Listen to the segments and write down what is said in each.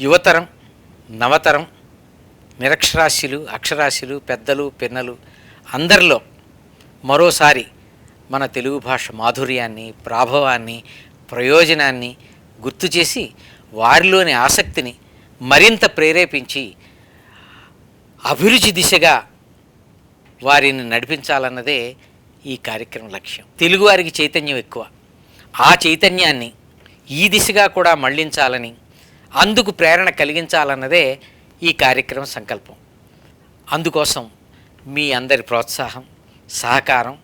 యువతరం నవతరం నిరక్షరాస్యులు అక్షరాస్యులు పెద్దలు పిన్నలు అందరిలో మరోసారి మన తెలుగు భాష మాధుర్యాన్ని ప్రాభవాన్ని ప్రయోజనాన్ని గుర్తు చేసి వారిలోని ఆసక్తిని మరింత ప్రేరేపించి అభిరుచి దిశగా వారిని నడిపించాలన్నదే ఈ కార్యక్రమం లక్ష్యం. తెలుగువారికి చైతన్యం ఎక్కువ. ఆ చైతన్యాన్ని ఈ దిశగా కూడా మళ్ళించాలని అందుకు ప్రేరణ కలిగించాలన్నదే ఈ కార్యక్రమ సంకల్పం. అందుకోసం మీ అందరి ప్రోత్సాహం సహకారం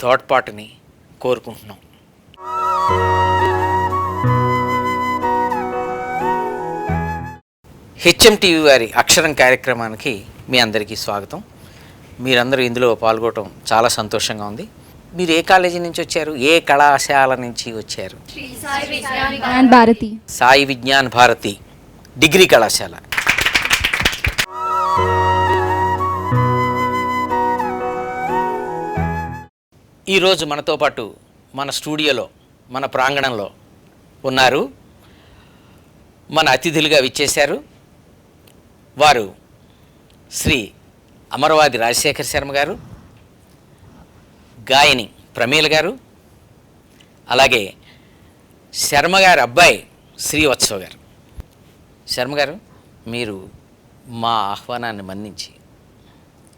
తోడ్పాటుని కోరుకుంటున్నాం. హెచ్ఎం టీవీ వారి అక్షరం కార్యక్రమానికి మీ అందరికీ స్వాగతం. మీరందరూ ఇందులో పాల్గొనడం చాలా సంతోషంగా ఉంది. మీరు ఏ కాలేజీ నుంచి వచ్చారు? ఏ కళాశాల నుంచి వచ్చారు? భారతి. సాయి విజ్ఞాన్ భారతి డిగ్రీ కళాశాల. ఈరోజు మనతో పాటు మన స్టూడియోలో మన ప్రాంగణంలో ఉన్నారు. మన అతిథులుగా విచ్చేశారు. వారు శ్రీ అమరవాది రాజశేఖర్ శర్మ గారు గాయని ప్రమీల గారు అలాగే శర్మ గారి అబ్బాయి శ్రీవత్సవ గారు. శర్మ గారు మీరు మా ఆహ్వానాన్ని మన్నించి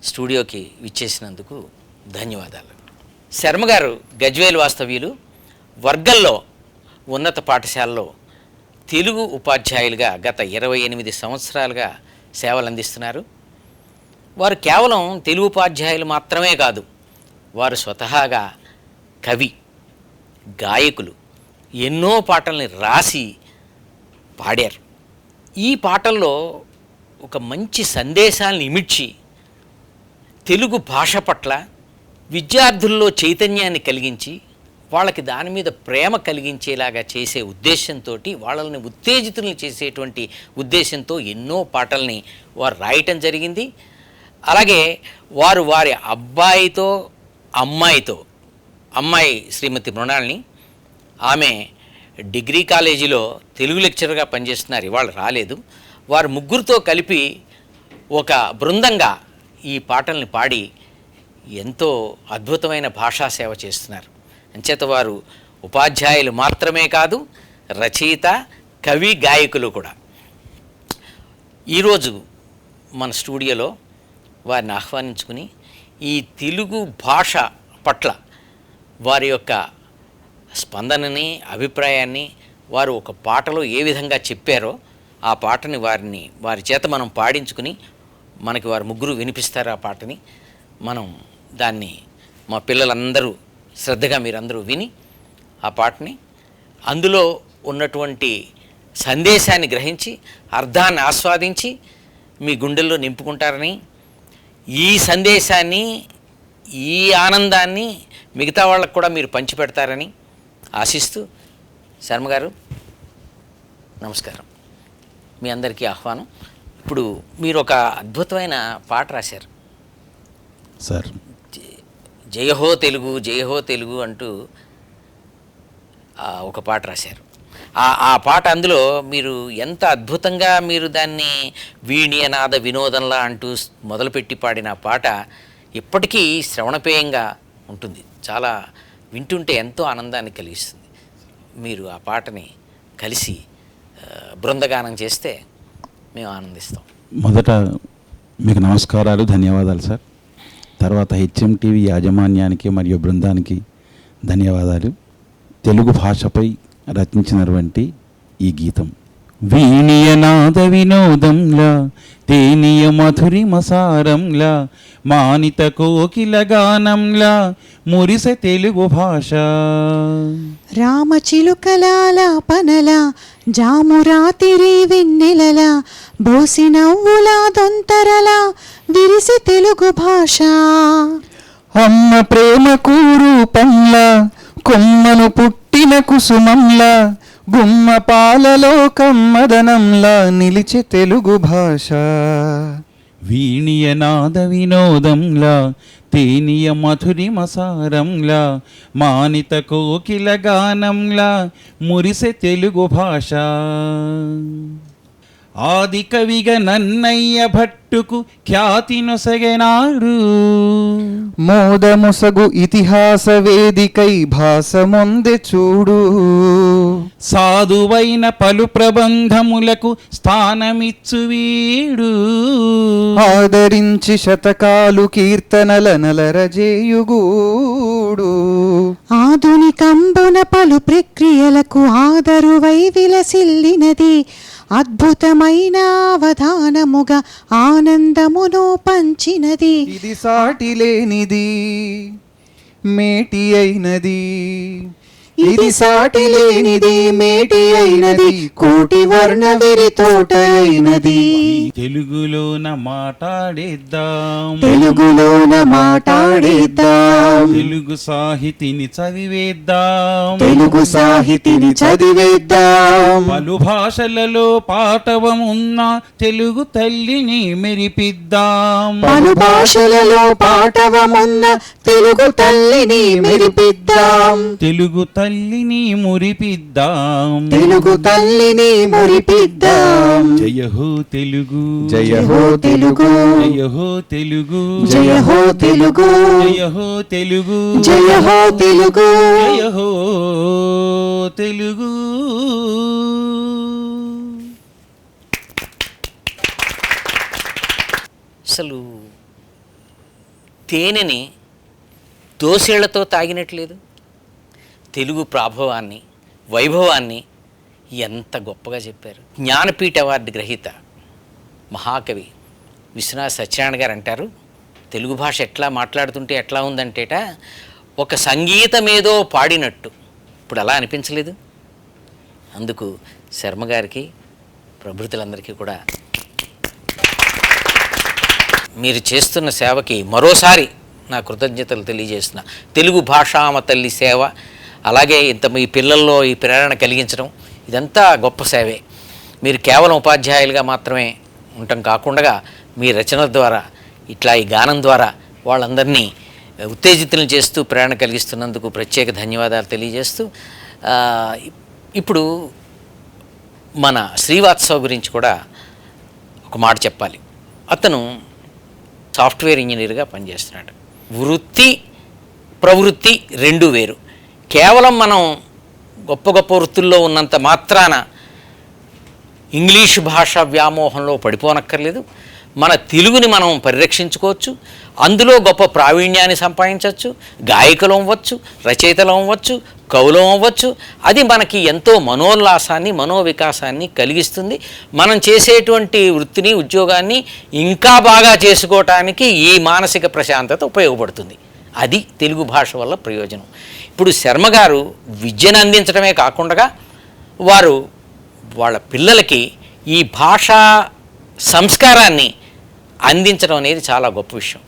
స్టూడియోకి విచ్చేసినందుకు ధన్యవాదాలు. శర్మ గారు గజ్వేల్ వాస్తవ్యులు వర్గంలో ఉన్నత పాఠశాలలో తెలుగు ఉపాధ్యాయులుగా గత ఇరవై ఎనిమిది సంవత్సరాలుగా సేవలు అందిస్తున్నారు వారు కేవలం తెలుగు ఉపాధ్యాయులు మాత్రమే కాదు వారు స్వతహాగా కవి గాయకులు ఎన్నో పాటల్ని రాసి పాడారు. ఈ పాటల్లో ఒక మంచి సందేశాలను ఇమిడ్చి తెలుగు భాష పట్ల విద్యార్థుల్లో చైతన్యాన్ని కలిగించి వాళ్ళకి దాని మీద ప్రేమ కలిగించేలాగా చేసే ఉద్దేశంతో వాళ్ళని ఉత్తేజితుల్ని చేసేటువంటి ఉద్దేశంతో ఎన్నో పాటల్ని వారు రాయటం జరిగింది. అలాగే వారు వారి అబ్బాయితో అమ్మాయితో అమ్మాయి శ్రీమతి మృణాల్ని ఆమె డిగ్రీ కాలేజీలో తెలుగు లెక్చరర్గా పనిచేస్తున్నారు ఇవాళ రాలేదు. వారు ముగ్గురితో కలిపి ఒక బృందంగా ఈ పాటల్ని పాడి ఎంతో అద్భుతమైన భాషా సేవ చేస్తున్నారు. అంచేత వారు ఉపాధ్యాయులు మాత్రమే కాదు రచయిత కవి గాయకులు కూడా. ఈరోజు మన స్టూడియోలో వారిని ఆహ్వానించుకుని ఈ తెలుగు భాష పట్ల వారి యొక్క స్పందనని అభిప్రాయాన్ని వారు ఒక పాటలో ఏ విధంగా చెప్పారో ఆ పాటని వారిని వారి చేత మనం పాడించుకుని మనకి వారు ముగ్గురు వినిపిస్తారు ఆ పాటని. మనం దాన్ని మా పిల్లలందరూ శ్రద్ధగా మీరందరూ విని ఆ పాటని అందులో ఉన్నటువంటి సందేశాన్ని గ్రహించి అర్థాన్ని ఆస్వాదించి మీ గుండెల్లో నింపుకుంటారని ఈ సందేశాన్ని ఈ ఆనందాన్ని మిగతా వాళ్ళకు కూడా మీరు పంచిపెడతారని ఆశిస్తూ శర్మ గారు నమస్కారం. మీ అందరికీ ఆహ్వానం. ఇప్పుడు మీరు ఒక అద్భుతమైన పాట రాశారు. సార్. జయహో తెలుగు జయహో తెలుగు అంటూ ఒక పాట రాశారు. ఆ పాట అందులో మీరు ఎంత అద్భుతంగా మీరు దాన్ని వీణియనాద వినోదంలా అంటూ మొదలుపెట్టి పాడిన పాట ఇప్పటికీ శ్రవణపేయంగా ఉంటుంది. చాలా వింటుంటే ఎంతో ఆనందాన్ని కలిగిస్తుంది. మీరు ఆ పాటని కలిసి బృందగానం చేస్తే మేము ఆనందిస్తాం. మొదట మీకు నమస్కారాలు ధన్యవాదాలు సార్. తర్వాత హెచ్ఎం టీవీ యాజమాన్యానికి మరియు బృందానికి ధన్యవాదాలు. తెలుగు భాషపై రచించినటువంటి ఈ గీతం. వీణియనాద వినోదంలా తేనియ మధురి మసారంలా మానిత కోకిల గానంలా మురిసె తెలుగు భాష. రామచిలుకలాల పనల జామురాతిరి వెన్నెలల బోసి నవ్వుల దొంతరల విరిసి తెలుగు భాష. అమ్మ ప్రేమకు రూపంలా కొమ్మను పుట్టిన కుసుమంలా గుమ్మ పాలలో కమ్మదనంలా నిలిచే తెలుగు భాష. వీణియ నాద వినోదంలా తేనియ మధురి మసారంలా మానిత కోకిల గానంలా మురిసె తెలుగు భాష. ఆది కవిగా నన్నయ్య భట్టుకు ఖ్యాతి నొసగెనాడు. మోదముసగు ఇతిహాస వేదికై భాసమొందె చూడు. సాధువైన పలు ప్రబంధములకు స్థానమిచ్చు వీడు. ఆదరించి శతకాలు కీర్తనల నలరజేయుగూడు. ఆధునికంబున పలు ప్రక్రియలకు ఆదరువై విలసిల్లినది అద్భుతమైన అవధానముగా ఆనందమును పంచినది. ఇది సాటి లేనిది మేటి అయినది. ఇది సాటి లేనిది మేటి అయినది కోటి వర్ణ విరితోట అయినది తెలుగులోన మాట్లాడేద్దాం. తెలుగులోన మాట్లాడేద్దాం. తెలుగు సాహితిని చదివేద్దాం. తెలుగు సాహితిని చదివేద్దాం. పలు భాషలలో పాటవమున్న తెలుగు తల్లిని మెరిపిద్దాం. పలు భాషలలో పాటవమున్న తెలుగు తల్లిని మెరిపిద్దాం. తెలుగు తల్లిని మురిపిద్దాం. తెలుగు తల్లిని మురిపిద్దాం. జయ హో తెలుగు. జయ హో తెలుగు. జయ హో తెలుగు. జయ హో తెలుగు. జయ హో తెలుగు. జయ హో తెలుగు. జయ హో తెలుగు. అసలు తేనెని దోసేళ్ళతో తాగినట్లేదు. తెలుగు ప్రాభవాన్ని వైభవాన్ని ఎంత గొప్పగా చెప్పారు. జ్ఞానపీఠ అవార్డు గ్రహీత మహాకవి విశ్వనాథ్ సత్యనారాయణ గారు అంటారు తెలుగు భాష ఎట్లా మాట్లాడుతుంటే ఎట్లా ఉందంటేట ఒక సంగీతం ఏదో పాడినట్టు. ఇప్పుడు అలా అనిపించలేదు. అందుకు శర్మ గారికి ప్రభృతులందరికీ కూడా మీరు చేస్తున్న సేవకి మరోసారి నా కృతజ్ఞతలు తెలియజేస్తున్నా. తెలుగు భాషామ తల్లి సేవ అలాగే ఇంత మీ పిల్లల్లో ఈ ప్రేరణ కలిగించడం ఇదంతా గొప్ప సేవే. మీరు కేవలం ఉపాధ్యాయులుగా మాత్రమే ఉండటం కాకుండా మీ రచనల ద్వారా ఇట్లా ఈ గానం ద్వారా వాళ్ళందరినీ ఉత్తేజితులను చేస్తూ ప్రేరణ కలిగిస్తున్నందుకు ప్రత్యేక ధన్యవాదాలు తెలియజేస్తూ ఇప్పుడు మన శ్రీవాత్సవ గురించి కూడా ఒక మాట చెప్పాలి. అతను సాఫ్ట్వేర్ ఇంజనీర్గా పనిచేస్తున్నాడు. వృత్తి ప్రవృత్తి రెండు వేరు. కేవలం మనం గొప్ప గొప్ప వృత్తుల్లో ఉన్నంత మాత్రాన ఇంగ్లీష్ భాష వ్యామోహంలో పడిపోనక్కర్లేదు. మన తెలుగుని మనం పరిరక్షించుకోవచ్చు. అందులో గొప్ప ప్రావీణ్యాన్ని సంపాదించవచ్చు. గాయకులు అవ్వచ్చు రచయితలు అవ్వచ్చు కవులం అవ్వచ్చు. అది మనకి ఎంతో మనోల్లాసాన్ని మనోవికాసాన్ని కలిగిస్తుంది. మనం చేసేటువంటి వృత్తిని ఉద్యోగాన్ని ఇంకా బాగా చేసుకోవటానికి ఈ మానసిక ప్రశాంతత ఉపయోగపడుతుంది. అది తెలుగు భాష వల్ల ప్రయోజనం. ఇప్పుడు శర్మగారు విద్యను అందించడమే కాకుండా వారు వాళ్ళ పిల్లలకి ఈ భాషా సంస్కారాన్ని అందించడం అనేది చాలా గొప్ప విషయం.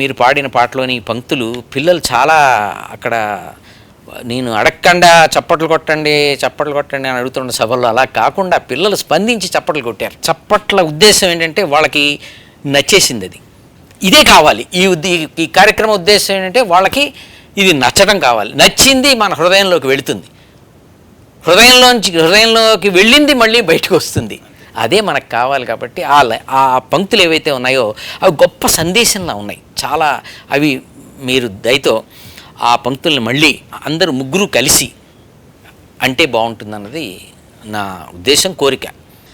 మీరు పాడిన పాటలోని పంక్తులు పిల్లలు చాలా అక్కడ నేను అడగకుండా చప్పట్లు కొట్టండి చప్పట్లు కొట్టండి అని అడుగుతున్న సభల్లో అలా కాకుండా పిల్లలు స్పందించి చప్పట్లు కొట్టారు. చప్పట్ల ఉద్దేశం ఏంటంటే వాళ్ళకి నచ్చేసింది అది. ఇదే కావాలి. ఈ ఈ- కార్యక్రమ కార్యక్రమం ఉద్దేశం ఏంటంటే వాళ్ళకి ఇది నచ్చడం కావాలి. నచ్చింది మన హృదయంలోకి వెళుతుంది. హృదయంలోంచి హృదయంలోకి వెళ్ళింది మళ్ళీ బయటకు వస్తుంది. అదే మనకు కావాలి కాబట్టి ఆ ఆ పంక్తులు ఏవైతే ఉన్నాయో అవి గొప్ప సందేశంలా ఉన్నాయి. చాలా అవి మీరు దయతో ఆ పంక్తుల్ని మళ్ళీ అందరూ ముగ్గురు కలిసి అంటే బాగుంటుందన్నది నా ఉద్దేశం కోరిక.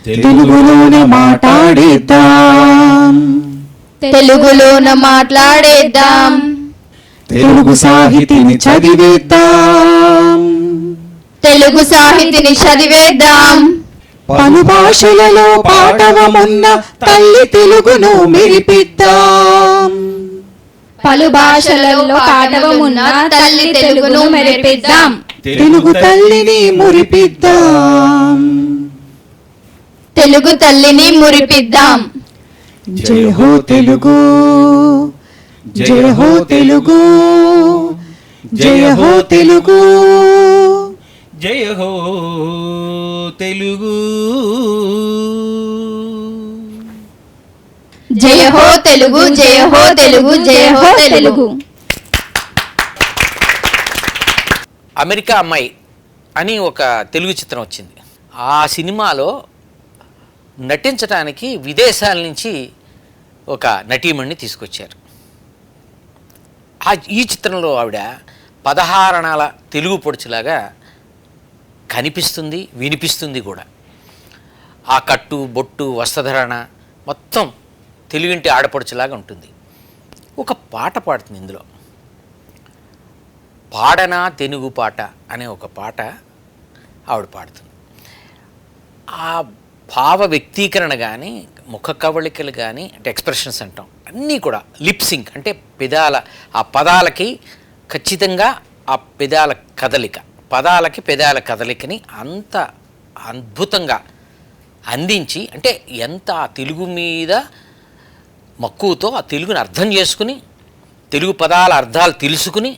తెలుగులోనే మాట్లాడేద్దాం. తెలుగులోన మాట్లాడేద్దాం. తెలుగు సాహితిని చదివేద్దాం. తెలుగు సాహితిని చదివేద్దాం. పలు భాషలలో పాఠవమున్న తల్లి తెలుగును మెరిపిద్దాం. పలు భాషలలో పాఠవమున్న తల్లి తెలుగును మెరిపిద్దాం. తెలుగు తల్లిని మురిపిద్దాం. తెలుగు తల్లిని మురిపిద్దాం. జయ హో తెలుగు జయ హో తెలుగు జయ హో తెలుగు. జయ హో తెలుగు. జయ హో తెలుగు జయ హో తెలుగు జయ హో తెలుగు. అమెరికా అమ్మాయి అని ఒక తెలుగు చిత్రం వచ్చింది. ఆ సినిమాలో నటించడానికి విదేశాల నుంచి ఒక నటీమణ్ణి తీసుకొచ్చారు. ఆ ఈ చిత్రంలో ఆవిడ పదహారణాల తెలుగు పొడుచులాగా కనిపిస్తుంది వినిపిస్తుంది కూడా. ఆ కట్టు బొట్టు వస్త్రధరణ మొత్తం తెలుగింటి ఆడపడుచులాగా ఉంటుంది. ఒక పాట పాడుతుంది ఇందులో. పాడనా తెలుగు పాట అనే ఒక పాట ఆవిడ పాడుతుంది. ఆ భావ వ్యక్తీకరణ కానీ ముఖ కవళికలు కానీ అంటే ఎక్స్ప్రెషన్స్ అంటాం. అన్నీ కూడా లిప్సింగ్ అంటే పెదాల ఆ పదాలకి ఖచ్చితంగా ఆ పెదాల కదలిక పదాలకి పెదాల కదలికని అంత అద్భుతంగా అందించి అంటే ఎంత ఆ తెలుగు మీద మక్కువతో ఆ తెలుగుని అర్థం చేసుకుని తెలుగు పదాల అర్థాలు తెలుసుకుని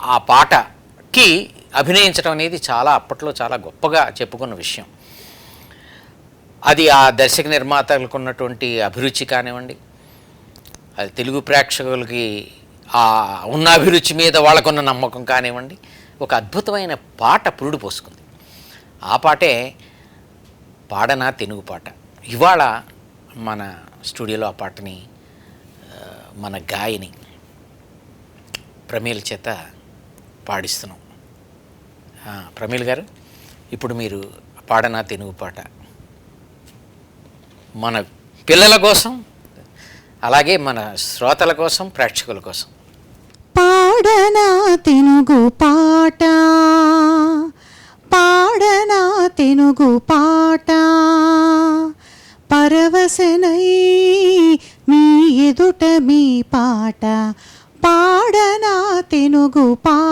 ఆ పాటకి అభినయించడం అనేది చాలా అప్పట్లో చాలా గొప్పగా చెప్పుకున్న విషయం. అది ఆ దర్శక నిర్మాతలకు ఉన్నటువంటి అభిరుచి కానివ్వండి అది తెలుగు ప్రేక్షకులకి ఆ ఉన్న అభిరుచి మీద వాళ్ళకున్న నమ్మకం కానివ్వండి ఒక అద్భుతమైన పాట పురుడు పోసుకుంది. ఆ పాటే పాడనా తెలుగు పాట. ఇవాళ మన స్టూడియోలో ఆ పాటని మన గాయని ప్రమీల చేత పాడిస్తున్నాం. ప్రమీల్ గారు ఇప్పుడు మీరు పాడనా తెలుగు పాట. మన పిల్లల కోసం అలాగే మన శ్రోతల కోసం ప్రేక్షకుల కోసం. పాడనా తెనుగు పాట పాడనా తెనుగు పాట పరవశనై మీ ఎదుట మీ పాట పాడనా తెనుగు పాట. పాట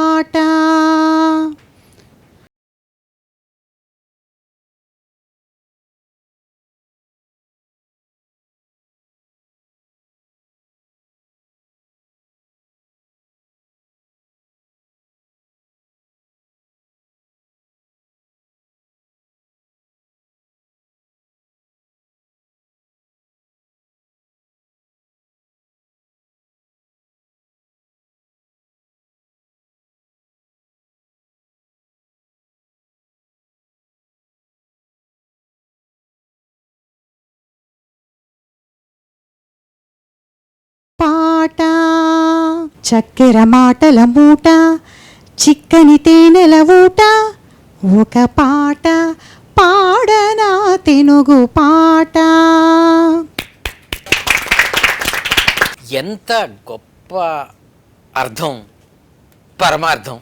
చక్కెర మాటల మూట చిక్కని తేనెల ఊట ఒక పాట పాడనా తెనుగు పాట. ఎంత గొప్ప అర్థం పరమార్థం.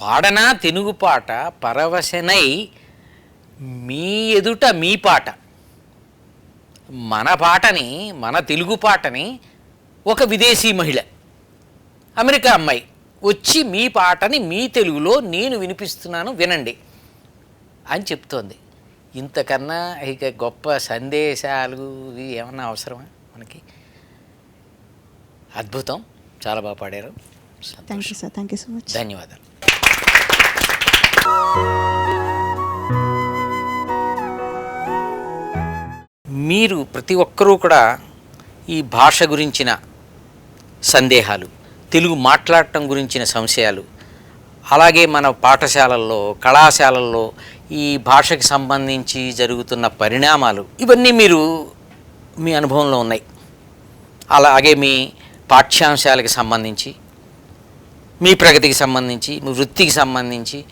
పాడనా తెలుగు పాట పరవశనై మీ ఎదుట మీ పాట. మన పాటని మన తెలుగు పాటని ఒక విదేశీ మహిళ. అమెరికా అమ్మాయి. వచ్చి మీ పాటని మీ తెలుగులో నేను వినిపిస్తున్నాను వినండి అని చెప్తోంది. ఇంతకన్నా ఇక గొప్ప సందేశాలు ఇవి ఏమన్నా అవసరమా మనకి? అద్భుతం. చాలా బాగా పాడారు. థ్యాంక్ సంతోషం. You sir thank you so much ధన్యవాదాలు. మీరు ప్రతి ఒక్కరూ కూడా ఈ భాష గురించిన సందేహాలు తెలుగు మాట్లాడటం గురించిన సంశయాలు. అలాగే మన పాఠశాలల్లో కళాశాలల్లో ఈ భాషకి సంబంధించి జరుగుతున్న పరిణామాలు ఇవన్నీ మీరు మీ అనుభవంలో ఉన్నాయి. అలాగే మీ పాఠ్యాంశాలకి సంబంధించి మీ ప్రగతికి సంబంధించి మీ వృత్తికి సంబంధించి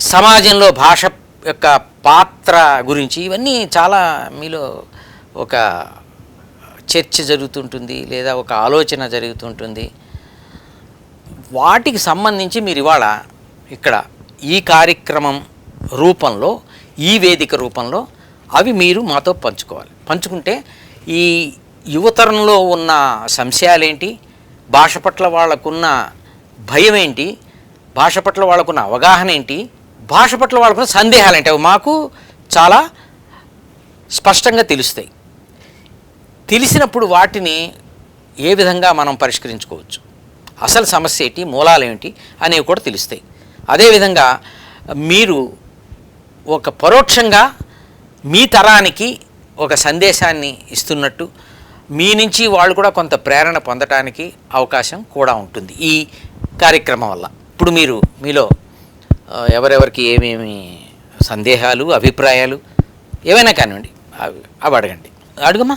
సమాజంలో భాష యొక్క పాత్ర గురించి ఇవన్నీ చాలా మీలో ఒక చర్చ జరుగుతుంటుంది లేదా ఒక ఆలోచన జరుగుతుంటుంది. వాటికి సంబంధించి మీరు ఇవాళ ఇక్కడ ఈ కార్యక్రమం రూపంలో ఈ వేదిక రూపంలో అవి మీరు మాతో పంచుకోవాలి. పంచుకుంటే ఈ యువతరంలో ఉన్న సంశయాలేంటి? భాష పట్ల వాళ్ళకున్న భయం ఏంటి భాష పట్ల వాళ్ళకున్న అవగాహన ఏంటి? భాష పట్ల వాళ్ళకున్న సందేహాలు ఏంటి అవి మాకు చాలా స్పష్టంగా తెలుస్తాయి. తెలిసినప్పుడు వాటిని ఏ విధంగా మనం పరిష్కరించుకోవచ్చు? అసలు సమస్య ఏంటి? మూలాలు ఏమిటి అనేవి కూడా తెలుస్తాయి. అదేవిధంగా మీరు ఒక పరోక్షంగా మీ తరానికి ఒక సందేశాన్ని ఇస్తున్నట్టు మీ నుంచి వాళ్ళు కూడా కొంత ప్రేరణ పొందటానికి అవకాశం కూడా ఉంటుంది ఈ కార్యక్రమం వల్ల. ఇప్పుడు మీరు మీలో ఎవరెవరికి ఏమేమి సందేహాలు అభిప్రాయాలు ఏవైనా కానివ్వండి అవి అవి అడగండి. అడుగమ్మా.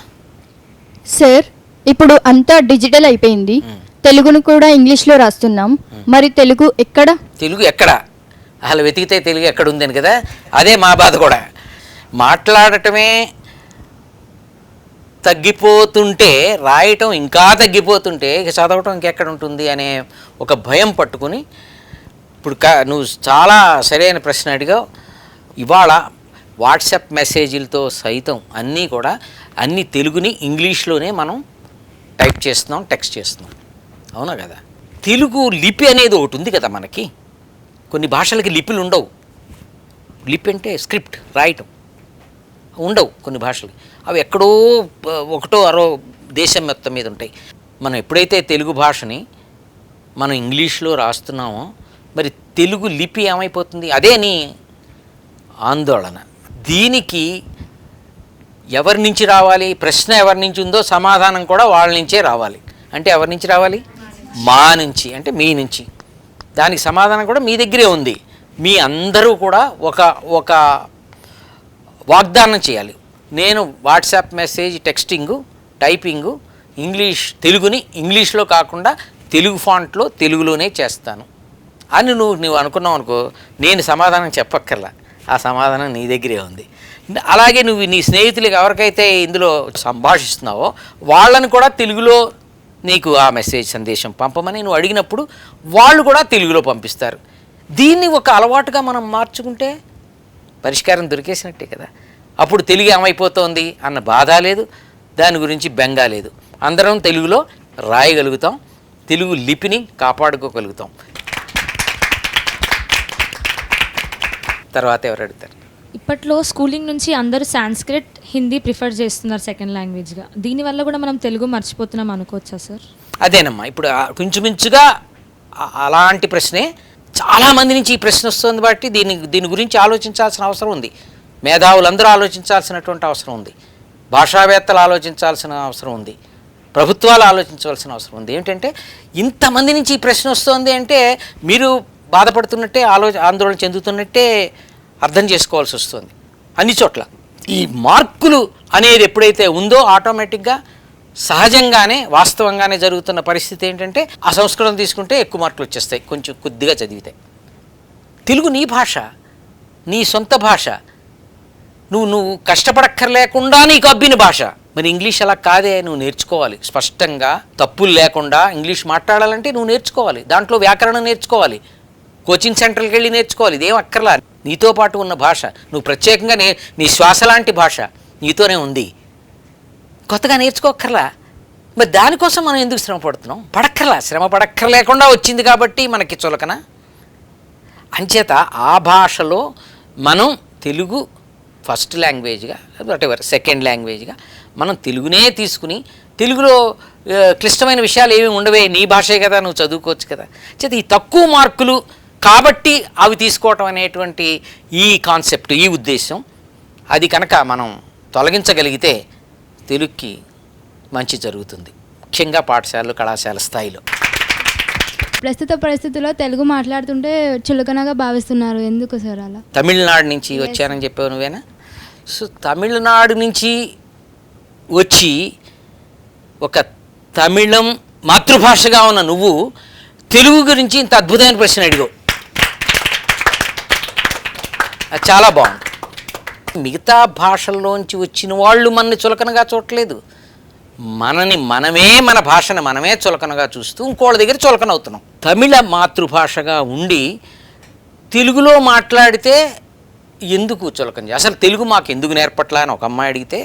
సార్ ఇప్పుడు అంతా డిజిటల్ అయిపోయింది. తెలుగును కూడా ఇంగ్లీష్లో రాస్తున్నాం. మరి తెలుగు ఎక్కడ? తెలుగు ఎక్కడ? అసలు వెతికితే తెలుగు ఎక్కడ ఉందని కదా? అదే మా బాధ కూడా. మాట్లాడటమే తగ్గిపోతుంటే రాయటం ఇంకా తగ్గిపోతుంటే ఇక చదవటం ఇంకెక్కడ ఉంటుంది అనే ఒక భయం పట్టుకుని ఇప్పుడు కా నువ్వు చాలా సరైన ప్రశ్న అడిగావు. ఇవాళ వాట్సాప్ మెసేజీలతో సైతం అన్నీ కూడా అన్ని తెలుగుని ఇంగ్లీష్లోనే మనం టైప్ చేస్తున్నాం టెక్స్ట్ చేస్తున్నాం. అవునా కదా? తెలుగు లిపి అనేది ఒకటి ఉంది కదా మనకి. కొన్ని భాషలకి లిపిలు ఉండవు. లిపి అంటే స్క్రిప్ట్ రాయటం. ఉండవు కొన్ని భాషలు. అవి ఎక్కడో ఒకటో అరో దేశం మొత్తం మీద ఉంటాయి. మనం ఎప్పుడైతే తెలుగు భాషని మనం ఇంగ్లీష్లో రాస్తున్నామో మరి తెలుగు లిపి ఏమైపోతుంది? అదే నీ ఆందోళన. దీనికి ఎవరి నుంచి రావాలి? ప్రశ్న ఎవరి నుంచి ఉందో సమాధానం కూడా వాళ్ళ నుంచే రావాలి. అంటే ఎవరి నుంచి రావాలి? మా నుంచి అంటే మీ నుంచి. దానికి సమాధానం కూడా మీ దగ్గరే ఉంది. మీ అందరూ కూడా ఒక ఒక వాగ్దానం చేయాలి. నేను WhatsApp message texting typing English తెలుగుని ఇంగ్లీష్లో కాకుండా తెలుగు ఫాంట్లో తెలుగులోనే చేస్తాను. అని నువ్వు నువ్వు అనుకున్నావు అనుకో నేను సమాధానం చెప్పక్కర్లా. ఆ సమాధానం నీ దగ్గరే ఉంది. అలాగే నువ్వు నీ స్నేహితులకు ఎవరికైతే ఇందులో సంభాషిస్తున్నావో వాళ్ళని కూడా తెలుగులో నీకు ఆ మెసేజ్ సందేశం పంపమని నువ్వు అడిగినప్పుడు వాళ్ళు కూడా తెలుగులో పంపిస్తారు. దీన్ని ఒక అలవాటుగా మనం మార్చుకుంటే పరిష్కారం దొరికేసినట్టే కదా. అప్పుడు తెలుగు ఏమైపోతోంది అన్న బాధ లేదు దాని గురించి బెంగా లేదు. అందరం తెలుగులో రాయగలుగుతాం తెలుగు లిపిని కాపాడుకోగలుగుతాం. తర్వాత ఎవరు అడుగుతారు? ఇప్పట్లో స్కూలింగ్ నుంచి అందరూ సాంస్క్రిట్ హిందీ ప్రిఫర్ చేస్తున్నారు సెకండ్ లాంగ్వేజ్గా. దీనివల్ల కూడా మనం తెలుగు మర్చిపోతున్నాం అనుకోవచ్చా సార్? అదేనమ్మా ఇప్పుడు ఆ కొంచెమించుగా ఆ- అలాంటి ప్రశ్నే చాలా మంది నుంచి ఈ ప్రశ్న వస్తుంది బట్టి దీని దీని గురించి ఆలోచించాల్సిన అవసరం ఉంది. మేధావులందరూ ఆలోచించాల్సినటువంటి అవసరం ఉంది. భాషావేత్తలు ఆలోచించాల్సిన అవసరం ఉంది. ప్రభుత్వాలు ఆలోచించవలసిన అవసరం ఉంది. ఏంటంటే ఇంతమంది నుంచి ఈ ప్రశ్న వస్తుంది అంటే మీరు బాధపడుతున్నట్టే ఆలో ఆందోళన చెందుతున్నట్టే అర్థం చేసుకోవాల్సి వస్తుంది. అన్ని చోట్ల. ఈ మార్కులు అనేది ఎప్పుడైతే ఉందో ఆటోమేటిక్గా సహజంగానే వాస్తవంగానే జరుగుతున్న పరిస్థితి ఏంటంటే ఆ సంస్కృతం తీసుకుంటే ఎక్కువ మార్కులు వచ్చేస్తాయి. కొంచెం కొద్దిగా చదివితే. తెలుగు నీ భాష నీ సొంత భాష. నువ్వు నువ్వు కష్టపడక్కర్లేకుండా నీకు అబ్బిన భాష. మరి ఇంగ్లీష్ అలా కాదే నువ్వు నేర్చుకోవాలి. స్పష్టంగా తప్పులు లేకుండా ఇంగ్లీష్ మాట్లాడాలంటే నువ్వు నేర్చుకోవాలి. దాంట్లో వ్యాకరణం నేర్చుకోవాలి. కోచింగ్ సెంటర్కి వెళ్ళి నేర్చుకోవాలి. ఇదేం అక్కర్లా. నీతో పాటు ఉన్న భాష. నువ్వు ప్రత్యేకంగా నే నీ శ్వాస లాంటి భాష నీతోనే ఉంది. కొత్తగా నేర్చుకోక్కర్లా. మరి దానికోసం మనం ఎందుకు శ్రమ పడుతున్నాం? పడక్కర్లా. శ్రమ పడక్కర్లేకుండా వచ్చింది కాబట్టి మనకి చులకన. అంచేత ఆ భాషలో మనం తెలుగు ఫస్ట్ లాంగ్వేజ్గా వాట్ ఎవర్ సెకండ్ లాంగ్వేజ్గా మనం తెలుగునే తీసుకుని తెలుగులో క్లిష్టమైన విషయాలు ఏమి ఉండవే. నీ భాషే కదా నువ్వు చదువుకోవచ్చు కదా. చేత ఈ తక్కువ మార్కులు కాబట్టి అవి తీసుకోవటం అనేటువంటి ఈ కాన్సెప్ట్ ఈ ఉద్దేశం. అది కనుక మనం తొలగించగలిగితే తెలుగుకి మంచి జరుగుతుంది. ముఖ్యంగా పాఠశాలలు కళాశాల స్థాయిలో. ప్రస్తుత పరిస్థితుల్లో తెలుగు మాట్లాడుతుంటే చులకనగా భావిస్తున్నారు. ఎందుకు సార్ అలా? తమిళనాడు నుంచి వచ్చానని చెప్పావు నువ్వేనా? సో తమిళనాడు నుంచి వచ్చి ఒక తమిళం మాతృభాషగా ఉన్న నువ్వు తెలుగు గురించి ఇంత అద్భుతమైన ప్రశ్న అడిగావు. చాలా బాగుంది. మిగతా భాషల్లోంచి వచ్చిన వాళ్ళు మనని చులకనగా చూడట్లేదు. మనని మనమే మన భాషను మనమే చులకనగా చూస్తూ ఇంకోళ్ళ దగ్గర చులకన అవుతున్నాం తమిళ మాతృభాషగా ఉండి తెలుగులో మాట్లాడితే ఎందుకు చులకన అసలు తెలుగు మాకు ఎందుకు నేర్పట్లా అని ఒక అమ్మాయి అడిగితే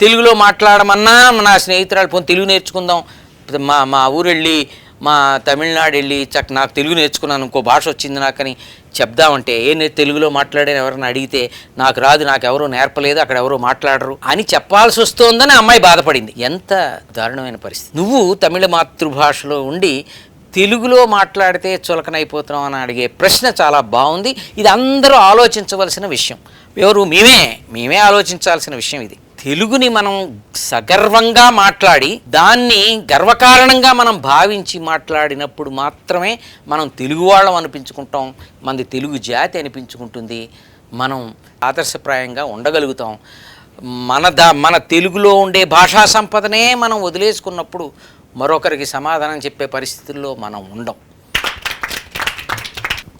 తెలుగులో మాట్లాడమన్నా నా స్నేహితురాలు పోనీ తెలుగు నేర్చుకుందాం. మా మా ఊరు వెళ్ళి మా తమిళనాడు వెళ్ళి చక్క నాకు తెలుగు నేర్చుకున్నాను ఇంకో భాష వచ్చింది నాకని చెప్దామంటే ఏ నేను తెలుగులో మాట్లాడాను ఎవరైనా అడిగితే నాకు రాదు నాకు ఎవరో నేర్పలేదు అక్కడ ఎవరో మాట్లాడరు అని చెప్పాల్సి వస్తోందని అమ్మాయి బాధపడింది. ఎంత దారుణమైన పరిస్థితి. నువ్వు తమిళ మాతృభాషలో ఉండి తెలుగులో మాట్లాడితే చులకనైపోతున్నాం అని అడిగే ప్రశ్న చాలా బాగుంది. ఇది అందరూ ఆలోచించవలసిన విషయం. ఎవరు? మేమే. మేమే ఆలోచించాల్సిన విషయం ఇది. తెలుగుని మనం సగర్వంగా మాట్లాడి దాన్ని గర్వకారణంగా మనం భావించి మాట్లాడినప్పుడు మాత్రమే మనం తెలుగు వాళ్ళం అనిపించుకుంటాం మనది తెలుగు జాతి అనిపించుకుంటుంది మనం ఆదర్శప్రాయంగా ఉండగలుగుతాం. మన దా మన తెలుగులో ఉండే భాషా సంపదనే మనం వదిలేసుకున్నప్పుడు మరొకరికి సమాధానం చెప్పే పరిస్థితుల్లో మనం ఉండం.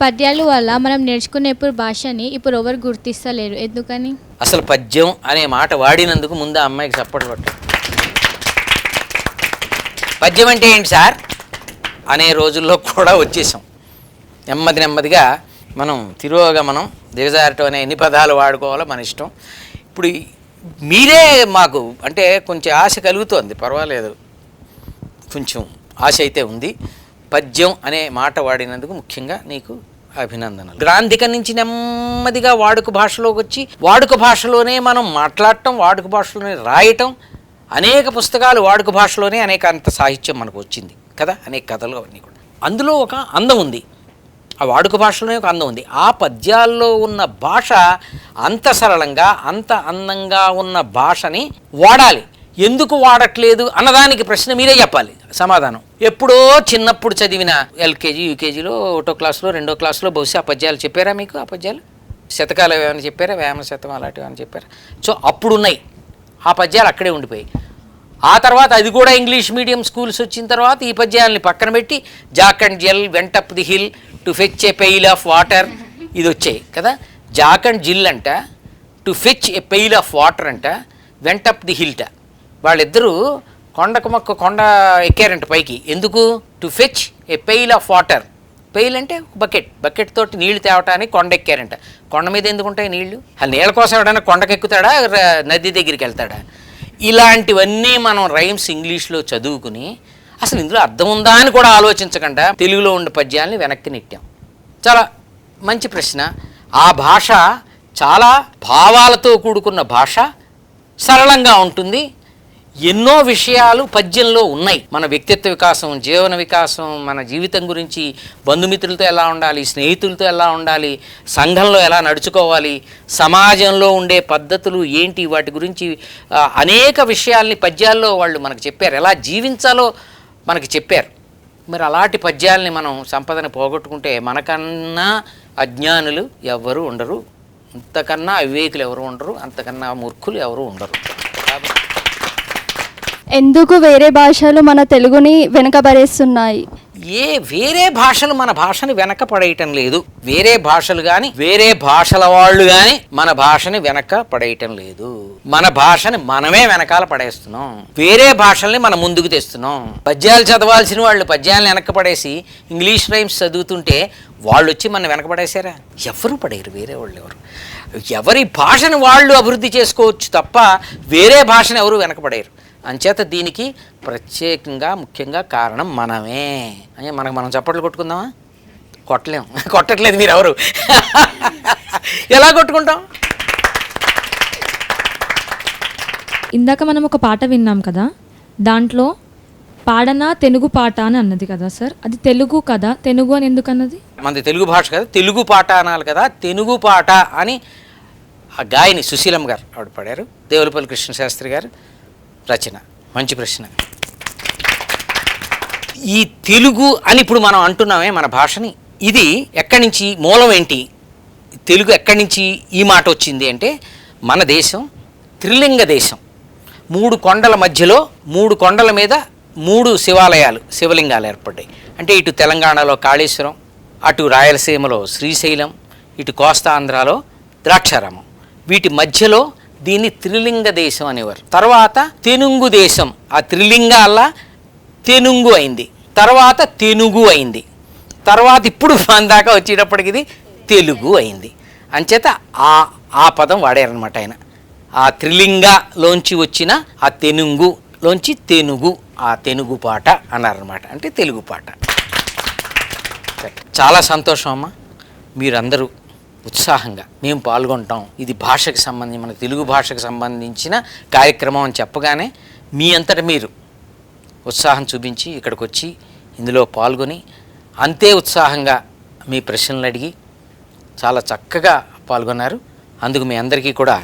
పద్యాల వల్ల మనం నేర్చుకునేప్పుడు భాషని ఇప్పుడు ఎవరు గుర్తిస్తలేరు. ఎందుకని? అసలు పద్యం అనే మాట వాడినందుకు ముందు ఆ అమ్మాయికి సపోర్ట్ పట్టు పద్యం అంటే ఏంటి సార్? అనే రోజుల్లో కూడా వచ్చేసాం. నెమ్మది నెమ్మదిగా మనం తిరువగా మనం దిగజారటం అనే ఎన్ని పదాలు వాడుకోవాలో మన ఇష్టం. ఇప్పుడు మీరే మాకు అంటే కొంచెం ఆశ కలుగుతోంది. పర్వాలేదు. కొంచెం ఆశ అయితే ఉంది. పద్యం అనే మాట వాడినందుకు ముఖ్యంగా నీకు అభినందనలు. గ్రాంధిక నుంచి నెమ్మదిగా వాడుక భాషలోకి వచ్చి వాడుక భాషలోనే మనం మాట్లాడటం వాడుక భాషలోనే రాయటం అనేక పుస్తకాలు వాడుక భాషలోనే అనేక అంత సాహిత్యం మనకు వచ్చింది కదా అనేక కథలు అవన్నీ కూడా. అందులో ఒక అందం ఉంది. ఆ వాడుక భాషలోనే ఒక అందం ఉంది. ఆ పద్యాల్లో ఉన్న భాష అంత సరళంగా అంత అందంగా ఉన్న భాషని వాడాలి. ఎందుకు వాడట్లేదు అన్నదానికి ప్రశ్న మీరే చెప్పాలి. సమాధానం. ఎప్పుడో చిన్నప్పుడు చదివిన ఎల్కేజీ యూకేజీలో ఒకటో క్లాస్లో రెండో క్లాస్లో బహుశా పద్యాలు చెప్పారా మీకు ఆ పద్యాలు శతకాలు ఏమైనా చెప్పారా? వేమ శతం అలాంటివి అని చెప్పారా? సో అప్పుడు ఉన్నాయి ఆ పద్యాలు అక్కడే ఉండిపోయాయి. ఆ తర్వాత అది కూడా ఇంగ్లీష్ మీడియం స్కూల్స్ వచ్చిన తర్వాత ఈ పద్యాలని పక్కన పెట్టి Jack and Jill went up the hill to fetch a pail of water ఇది వచ్చాయి కదా? జాక్ అండ్ జిల్ అంట to fetch a pail of water అంట వెంట్ అప్ ది హిల్ట. వాళ్ళిద్దరూ కొండకు మొక్క కొండ ఎక్కారంట పైకి. ఎందుకు? To fetch a pail of water pail అంటే బకెట్ బకెట్ తోటి నీళ్ళు తేవటానికి కొండ ఎక్కారంట. కొండ మీద ఎందుకు ఉంటాయి నీళ్ళు? ఆ నీళ్ళ కోసం ఎవడైనా కొండకెక్కుతాడా నది దగ్గరికి వెళ్తాడా? ఇలాంటివన్నీ మనం రైమ్స్ ఇంగ్లీష్లో చదువుకుని అసలు ఇందులో అర్థం ఉందా అని కూడా ఆలోచించకుండా తెలుగులో ఉండే పద్యాల్ని వెనక్కి నెట్టాం. చాలా మంచి ప్రశ్న. ఆ భాష చాలా భావాలతో కూడుకున్న భాష సరళంగా ఉంటుంది. ఎన్నో విషయాలు పద్యంలో ఉన్నాయి. మన వ్యక్తిత్వ వికాసం జీవన వికాసం మన జీవితం గురించి బంధుమిత్రులతో ఎలా ఉండాలి స్నేహితులతో ఎలా ఉండాలి సంఘంలో ఎలా నడుచుకోవాలి సమాజంలో ఉండే పద్ధతులు ఏంటి వాటి గురించి అనేక విషయాల్ని పద్యాల్లో వాళ్ళు మనకు చెప్పారు. ఎలా జీవించాలో మనకి చెప్పారు. మరి అలాంటి పద్యాల్ని మనం సంపదను పోగొట్టుకుంటే మనకన్నా అజ్ఞానులు ఎవ్వరూ ఉండరు. అంతకన్నా అవివేకులు ఎవరు ఉండరు. అంతకన్నా మూర్ఖులు ఎవరు ఉండరు. ఎందుకు వేరే భాషలు మన తెలుగుని వెనకబరేస్తున్నాయి ఏ వేరే భాషలు మన భాషని వెనక పడేయటం లేదు. వేరే భాషలు కానీ వేరే భాషల వాళ్ళు కానీ మన భాషని వెనక పడేయటం లేదు. మన భాషని మనమే వెనకాల పడేస్తున్నాం. వేరే భాషల్ని మనం ముందుకు తెస్తున్నాం. పద్యాలు చదవాల్సిన వాళ్ళు పద్యాలను వెనక పడేసి ఇంగ్లీష్ రైమ్స్ చదువుతుంటే వాళ్ళు వచ్చి మన వెనక పడేశారా ఎవరు పడేరు వేరే వాళ్ళు ఎవరు? ఎవరి భాషను వాళ్ళు అభివృద్ధి చేసుకోవచ్చు తప్ప వేరే భాషను ఎవరు వెనకపడేరు అంచేత దీనికి ప్రత్యేకంగా ముఖ్యంగా కారణం మనమే. అని మనకు మనం చప్పట్లు కొట్టుకుందామా? కొట్టలేం. కొట్టట్లేదు మీరు ఎవరు ఎలా కొట్టుకుంటాం? ఇందాక మనం ఒక పాట విన్నాం కదా? దాంట్లో పాడనా తెలుగు పాట అని అన్నది కదా సార్? అది తెలుగు కదా? తెలుగు అని ఎందుకు అన్నది మనది తెలుగు భాష కదా. తెలుగు పాట అనాలి కదా. తెలుగు పాట అని ఆ గాయని సుశీలమ్మ గారు ఆవిడ పాడారు. దేవులపల్లి కృష్ణశాస్త్రి గారు. రచన. మంచి ప్రశ్న. ఈ తెలుగు అని ఇప్పుడు మనం అంటున్నామే మన భాషని. ఇది ఎక్కడి నుంచి మూలం ఏంటి? తెలుగు ఎక్కడి నుంచి ఈ మాట వచ్చింది అంటే మన దేశం త్రిలింగ దేశం. మూడు కొండల మధ్యలో మూడు కొండల మీద మూడు శివాలయాలు శివలింగాలు ఏర్పడ్డాయి. అంటే ఇటు తెలంగాణలో కాళేశ్వరం అటు రాయలసీమలో శ్రీశైలం ఇటు కోస్తా ఆంధ్రాలో ద్రాక్షారామం. వీటి మధ్యలో దీన్ని త్రిలింగ దేశం అనేవారు. తర్వాత తెనుంగు దేశం. ఆ త్రిలింగాల తెనుంగు అయింది. తర్వాత తెనుగు అయింది. తర్వాత ఇప్పుడు మన దాకా వచ్చేటప్పటికి ఇది తెలుగు అయింది. అంచేత ఆ ఆ పదం వాడారనమాట ఆయన. ఆ త్రిలింగలోంచి వచ్చిన ఆ తెనుంగులోంచి తెనుగు ఆ తెనుగు పాట అన్నారనమాట అంటే తెలుగు పాట. చాలా సంతోషం అమ్మ. మీరందరూ ఉత్సాహంగా మేము పాల్గొంటాం. ఇది భాషకు సంబంధించి మన తెలుగు భాషకు సంబంధించిన కార్యక్రమం అని చెప్పగానే మీ అంతట మీరు ఉత్సాహం చూపించి ఇక్కడికి వచ్చి ఇందులో పాల్గొని అంతే ఉత్సాహంగా మీ ప్రశ్నలు అడిగి చాలా చక్కగా పాల్గొన్నారు. అందుకు మీ అందరికీ కూడా